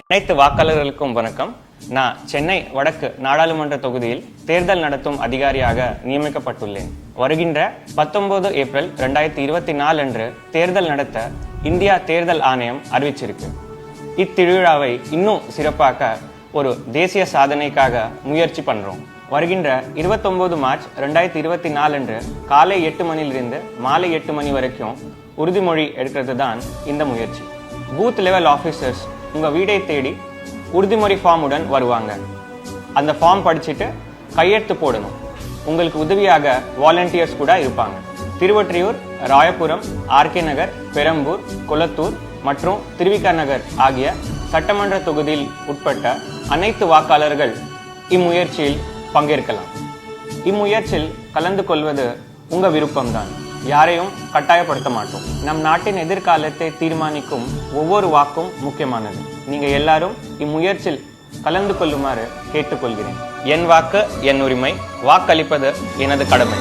அனைத்து வாக்காளர்களுக்கும் வணக்கம். நான் சென்னை வடக்கு நாடாளுமன்ற தொகுதியில் தேர்தல் நடத்தும் அதிகாரியாக நியமிக்கப்பட்டுள்ளேன். வருகின்ற பத்தொன்பது ஏப்ரல் ரெண்டாயிரத்தி இருபத்தி நாலு அன்று தேர்தல் நடத்த இந்தியா தேர்தல் ஆணையம் அறிவிச்சிருக்கு. இத்திருவிழாவை இன்னும் சிறப்பாக்க ஒரு தேசிய சாதனைக்காக முயற்சி பண்றோம். வருகின்ற 29 மார்ச் ரெண்டாயிரத்தி இருபத்தி நாலு அன்று காலை எட்டு மணிலிருந்து மாலை எட்டு மணி வரைக்கும் உறுதிமொழி எடுக்கிறது தான் இந்த முயற்சி. பூத் லெவல் ஆஃபீஸர்ஸ் உங்கள் வீடை தேடி உறுதிமொழி ஃபார்முடன் வருவாங்க. அந்த ஃபார்ம் படிச்சுட்டு கையெழுத்து போடணும். உங்களுக்கு உதவியாக வாலண்டியர்ஸ் கூட இருப்பாங்க. திருவொற்றியூர் ராயபுரம் ஆர்கே நகர் பெரம்பூர் கொளத்தூர் மற்றும் திருவிக நகர் ஆகிய சட்டமன்ற தொகுதியில் உட்பட்ட அனைத்து வாக்காளர்கள் இம்முயற்சியில் பங்கேற்கலாம். இம்முயற்சியில் கலந்து கொள்வது உங்கள் விருப்பம்தான். யாரையும் கட்டாயப்படுத்த மாட்டோம். நம் நாட்டின் எதிர்காலத்தை தீர்மானிக்கும் ஒவ்வொரு வாக்கும் முக்கியமானது. நீங்க எல்லாரும் இம்முயற்சியில் கலந்து கொள்ளுமாறு கேட்டுக்கொள்கிறேன். என் வாக்கு என் உரிமை வாக்களிப்பது எனது கடமை.